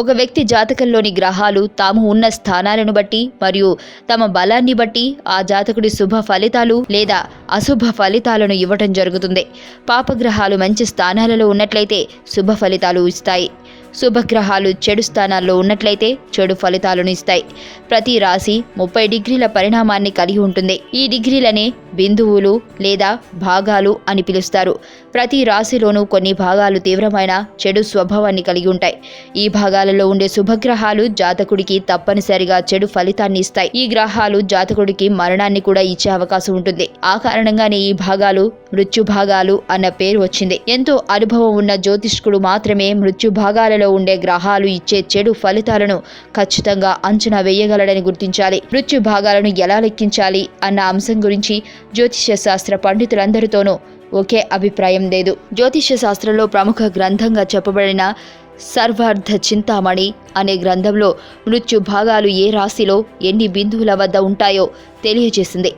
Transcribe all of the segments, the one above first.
ఒక వ్యక్తి జాతకంలోని గ్రహాలు తాము ఉన్న స్థానాలను బట్టి మరియు తమ బలాన్ని బట్టి ఆ జాతకుడి శుభ ఫలితాలు లేదా అశుభ ఫలితాలను ఇవ్వటం జరుగుతుంది. పాపగ్రహాలు మంచి స్థానాలలో ఉన్నట్లయితే శుభ ఫలితాలు ఇస్తాయి. శుభగ్రహాలు చెడు స్థానాల్లో ఉన్నట్లయితే చెడు ఫలితాలను ఇస్తాయి. ప్రతి రాశి ముప్పై డిగ్రీల పరిణామాన్ని కలిగి ఉంటుంది. ఈ డిగ్రీలనే బిందువులు లేదా భాగాలు అని పిలుస్తారు. ప్రతి రాశిలోనూ కొన్ని భాగాలు తీవ్రమైన చెడు స్వభావాన్ని కలిగి ఉంటాయి. ఈ భాగాలలో ఉండే శుభగ్రహాలు జాతకుడికి తప్పనిసరిగా చెడు ఫలితాన్ని ఇస్తాయి. ఈ గ్రహాలు జాతకుడికి మరణాన్ని కూడా ఇచ్చే అవకాశం ఉంటుంది. ఆ కారణంగానే ఈ భాగాలు మృత్యు భాగాలు అన్న పేరు వచ్చింది. ఎంతో అనుభవం ఉన్న జ్యోతిష్కుడు మాత్రమే మృత్యు భాగాలలో ఉండే గ్రహాలు ఇచ్చే చెడు ఫలితాలను ఖచ్చితంగా అంచనా వేయగలడని గుర్తించాలి. మృత్యు భాగాలను ఎలా లెక్కించాలి అన్న అంశం గురించి జ్యోతిష్య శాస్త్ర పండితులందరితోనూ ఒకే అభిప్రాయం లేదు. జ్యోతిష్య శాస్త్రంలో ప్రముఖ గ్రంథంగా చెప్పబడిన సర్వార్థ చింతామణి అనే గ్రంథంలో మృత్యు భాగాలు ఏ రాశిలో ఎన్ని బిందువుల వద్ద ఉంటాయో తెలియజేసింది.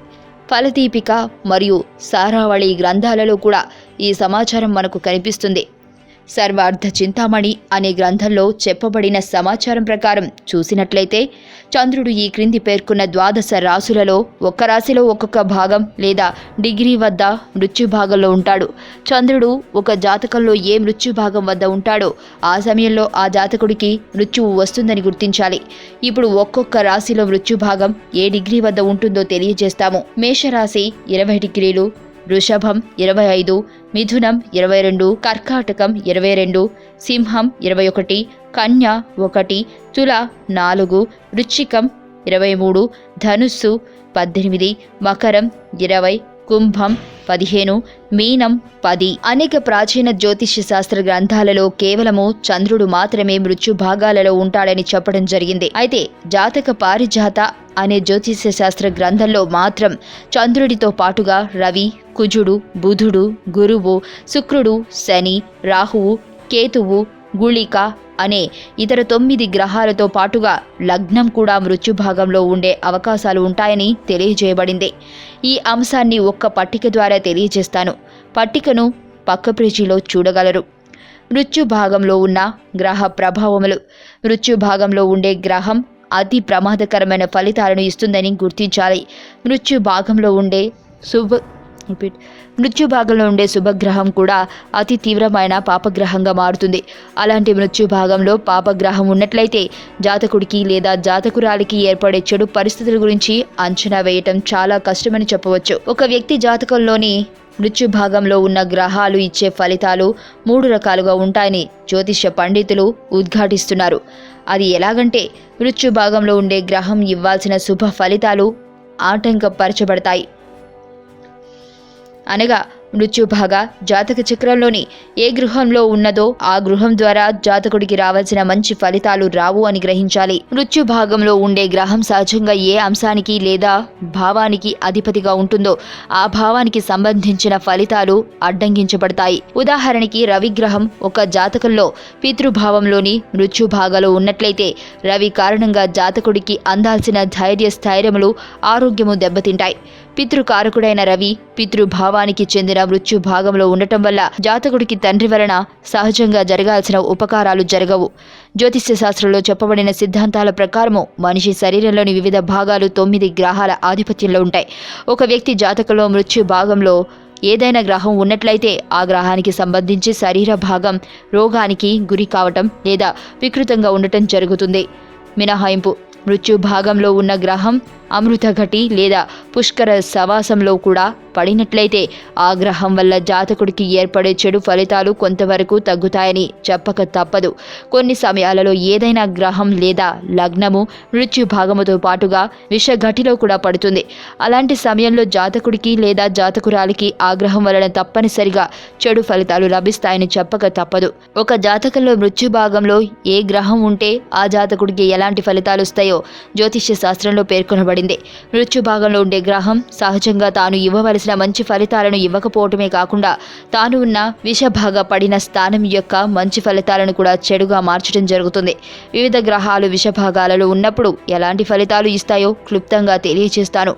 ఫలదీపిక మరియు సారావళి గ్రంథాలలో కూడా ఈ సమాచారం మనకు కనిపిస్తుంది. సర్వార్థ చింతామణి అనే గ్రంథంలో చెప్పబడిన సమాచారం ప్రకారం చూసినట్లయితే చంద్రుడు ఈ క్రింది పేర్కొన్న ద్వాదశ రాశులలో ఒక్క రాశిలో ఒక్కొక్క భాగం లేదా డిగ్రీ వద్ద మృత్యు భాగంలో ఉంటాడు. చంద్రుడు ఒక జాతకంలో ఏ మృత్యు భాగం వద్ద ఉంటాడో ఆ సమయంలో ఆ జాతకుడికి మృత్యువు వస్తుందని గుర్తించాలి. ఇప్పుడు ఒక్కొక్క రాశిలో మృత్యు భాగం ఏ డిగ్రీ వద్ద ఉంటుందో తెలియజేస్తాము. మేషరాశి ఇరవై డిగ్రీలు వృషభం ఇరవై ఐదు మిథునం ఇరవై రెండు కర్కాటకం ఇరవై రెండు సింహం ఇరవై ఒకటి కన్య ఒకటి తుల నాలుగు వృచ్చికం ఇరవై మూడు ధనుస్సు పద్దెనిమిది మకరం ఇరవై కుంభం పదిహేను మీనం పది. అనేక ప్రాచీన జ్యోతిష్య శాస్త్ర గ్రంథాలలో కేవలము చంద్రుడు మాత్రమే మృత్యు భాగాలలో ఉంటాడని చెప్పడం జరిగింది. అయితే జాతక పారిజాత అనే జ్యోతిష్య శాస్త్ర గ్రంథంలో మాత్రం చంద్రుడితో పాటుగా రవి కుజుడు బుధుడు గురువు శుక్రుడు శని రాహువు కేతువు గుళిక అనే ఇతర తొమ్మిది గ్రహాలతో పాటుగా లగ్నం కూడా మృత్యు భాగంలో ఉండే అవకాశాలు ఉంటాయని తెలియజేయబడింది. ఈ అంశాన్ని ఒక్క పట్టిక ద్వారా తెలియజేస్తాను. పట్టికను పక్క పేజీలో చూడగలరు. మృత్యు భాగంలో ఉన్న గ్రహ ప్రభావములు. మృత్యుభాగంలో ఉండే గ్రహం అతి ప్రమాదకరమైన ఫలితాలను ఇస్తుందని గుర్తించాలి. మృత్యు భాగంలో ఉండే శుభ రిపీట్. మృత్యు భాగంలో ఉండే శుభగ్రహం కూడా అతి తీవ్రమైన పాపగ్రహంగా మారుతుంది. అలాంటి మృత్యు భాగంలో పాపగ్రహం ఉన్నట్లయితే జాతకుడికి లేదా జాతకురాలికి ఏర్పడే చెడు పరిస్థితుల గురించి అంచనా వేయటం చాలా కష్టమని చెప్పవచ్చు. ఒక వ్యక్తి జాతకంలోని మృత్యు భాగంలో ఉన్న గ్రహాలు ఇచ్చే ఫలితాలు మూడు రకాలుగా ఉంటాయని జ్యోతిష్య పండితులు ఉద్ఘాటిస్తున్నారు. అది ఎలాగంటే మృత్యు భాగంలో ఉండే గ్రహం ఇవ్వాల్సిన శుభ ఫలితాలు ఆటంకపరచబడతాయి. అనగా మృత్యుభాగ జాతక చక్రంలోని ఏ గృహంలో ఉన్నదో ఆ గృహం ద్వారా జాతకుడికి రావాల్సిన మంచి ఫలితాలు రావు అని గ్రహించాలి. మృత్యు భాగంలో ఉండే గ్రహం సహజంగా ఏ అంశానికి లేదా భావానికి అధిపతిగా ఉంటుందో ఆ భావానికి సంబంధించిన ఫలితాలు అడ్డంకించబడతాయి. ఉదాహరణకి రవిగ్రహం ఒక జాతకంలో పితృభావంలోని మృత్యు భాగాలో ఉన్నట్లయితే రవి కారణంగా జాతకుడికి అందాల్సిన ధైర్య స్థైర్యములు ఆరోగ్యము దెబ్బతింటాయి. పితృకారకుడైన రవి పితృభావానికి చెందిన మృత్యు భాగంలో ఉండటం వల్ల జాతకుడికి తండ్రి వలన సహజంగా జరగాల్సిన ఉపకారాలు జరగవు. జ్యోతిష్య శాస్త్రంలో చెప్పబడిన సిద్ధాంతాల ప్రకారము మనిషి శరీరంలోని వివిధ భాగాలు తొమ్మిది గ్రహాల ఆధిపత్యంలో ఉంటాయి. ఒక వ్యక్తి జాతకంలో మృత్యు భాగంలో ఏదైనా గ్రహం ఉన్నట్లయితే ఆ గ్రహానికి సంబంధించి శరీర భాగం రోగానికి గురి కావటం లేదా వికృతంగా ఉండటం జరుగుతుంది. మినహాయింపు. మృత్యు భాగంలో ఉన్న గ్రహం అమృతఘటి లేదా పుష్కర సవాసంలో కూడా పడినట్లయితే ఆ గ్రహం వల్ల జాతకుడికి ఏర్పడే చెడు ఫలితాలు కొంతవరకు తగ్గుతాయని చెప్పక తప్పదు. కొన్ని సమయాలలో ఏదైనా గ్రహం లేదా లగ్నము మృత్యు భాగముతో పాటుగా విషఘటిలో కూడా పడుతుంది. అలాంటి సమయంలో జాతకుడికి లేదా జాతకురాలికి ఆ గ్రహం వలన తప్పనిసరిగా చెడు ఫలితాలు లభిస్తాయని చెప్పక తప్పదు. ఒక జాతకంలో మృత్యు భాగంలో ఏ గ్రహం ఉంటే ఆ జాతకుడికి ఎలాంటి ఫలితాలు వస్తాయో జ్యోతిష్య శాస్త్రంలో పేర్కొనబడింది మృత్యు భాగంలో ఉండే గ్రహం సహజంగా తాను ఇవ్వవలసిన మంచి ఫలితాలను ఇవ్వకపోవటమే కాకుండా తాను ఉన్న విషభాగ పడిన స్థానం యొక్క మంచి ఫలితాలను కూడా చెడుగా మార్చడం జరుగుతుంది. వివిధ గ్రహాలు విషభాగాలలో ఉన్నప్పుడు ఎలాంటి ఫలితాలు ఇస్తాయో క్లుప్తంగా తెలియచేస్తాను.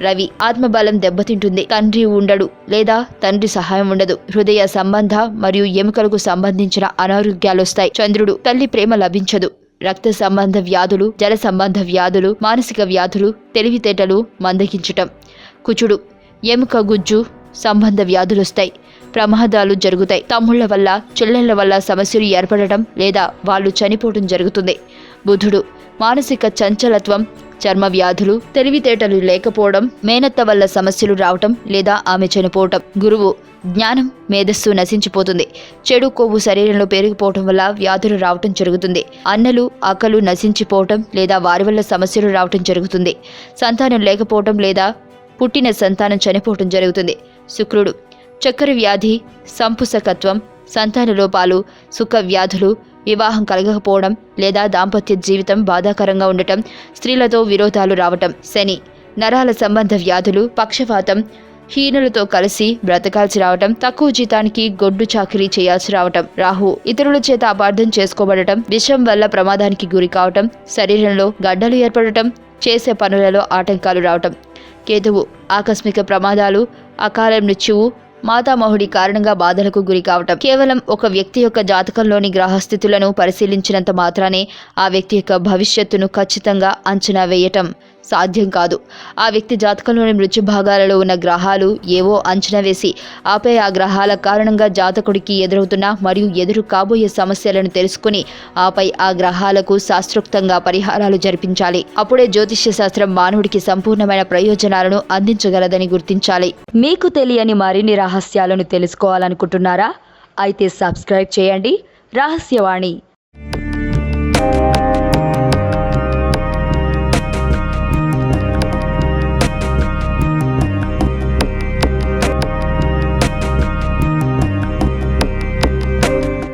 రవి ఆత్మబలం దెబ్బతింటుంది. తండ్రి ఉండడు లేదా తండ్రి సహాయం ఉండదు. హృదయ సంబంధ మరియు ఎముకలకు సంబంధించిన అనారోగ్యాలు వస్తాయి. చంద్రుడు తల్లి ప్రేమ లభించదు. రక్త సంబంధ వ్యాధులు జల సంబంధ వ్యాధులు మానసిక వ్యాధులు తెలివితేటలు మందగించటం. కుచుడు ఎముక గుజ్జు సంబంధ వ్యాధులొస్తాయి. ప్రమాదాలు జరుగుతాయి. తమ్ముళ్ళ వల్ల చెల్లెళ్ళ వల్ల సమస్యలు ఏర్పడటం లేదా వాళ్ళు చనిపోవడం జరుగుతుంది. బుధుడు. మానసిక చంచలత్వం చర్మ వ్యాధులు తెలివితేటలు లేకపోవడం మేనత్త వల్ల సమస్యలు రావటం లేదా ఆమె చనిపోవటం. గురువు జ్ఞానం మేధస్సు నశించిపోతుంది. చెడు కొవ్వు శరీరంలో పెరిగిపోవటం వల్ల వ్యాధులు రావటం జరుగుతుంది. అన్నలు అక్కలు నశించిపోవటం లేదా వారి వల్ల సమస్యలు రావటం జరుగుతుంది. సంతానం లేకపోవటం లేదా పుట్టిన సంతానం చనిపోవటం జరుగుతుంది. శుక్రుడు చక్కెర వ్యాధి సంపుసకత్వం సంతాన లోపాలు సుఖ వ్యాధులు వివాహం కలగకపోవడం లేదా దాంపత్య జీవితం బాధాకరంగా ఉండటం స్త్రీలతో విరోధాలు రావటం శని నరాల సంబంధ వ్యాధులు పక్షపాతం హీనులతో కలిసి బ్రతకాల్సి రావటం తక్కువ జీతానికి గొడ్డు చాకరీ చేయాల్సి రావటం రాహు ఇతరుల చేత అపార్థం చేసుకోబడటం విషం వల్ల ప్రమాదానికి గురి కావటం శరీరంలో గడ్డలు ఏర్పడటం చేసే పనులలో ఆటంకాలు రావటం కేతువు ఆకస్మిక ప్రమాదాలు అకాల మృత్యువు మాతామహుడి కారణంగా బాధలకు గురి కావటం కేవలం ఒక వ్యక్తి యొక్క జాతకంలోని గ్రహస్థితులను పరిశీలించినంత మాత్రానే ఆ వ్యక్తి యొక్క భవిష్యత్తును ఖచ్చితంగా అంచనా వేయటం. సాధ్యం కాదు. ఆ వ్యక్తి జాతకంలోని మృత్యు భాగాలలో ఉన్న గ్రహాలు ఏవో అంచనా వేసి ఆపై ఆ గ్రహాల కారణంగా జాతకుడికి ఎదురవుతున్న మరియు ఎదురు కాబోయే సమస్యలను తెలుసుకుని ఆపై ఆ గ్రహాలకు శాస్త్రోక్తంగా పరిహారాలు జరిపించాలి. అప్పుడే జ్యోతిష్య శాస్త్రం మానవుడికి సంపూర్ణమైన ప్రయోజనాలను అందించగలదని గుర్తించాలి. మీకు తెలియని మరిన్ని రహస్యాలను తెలుసుకోవాలనుకుంటున్నారా? అయితే సబ్స్క్రైబ్ చేయండి. రహస్యవాణి.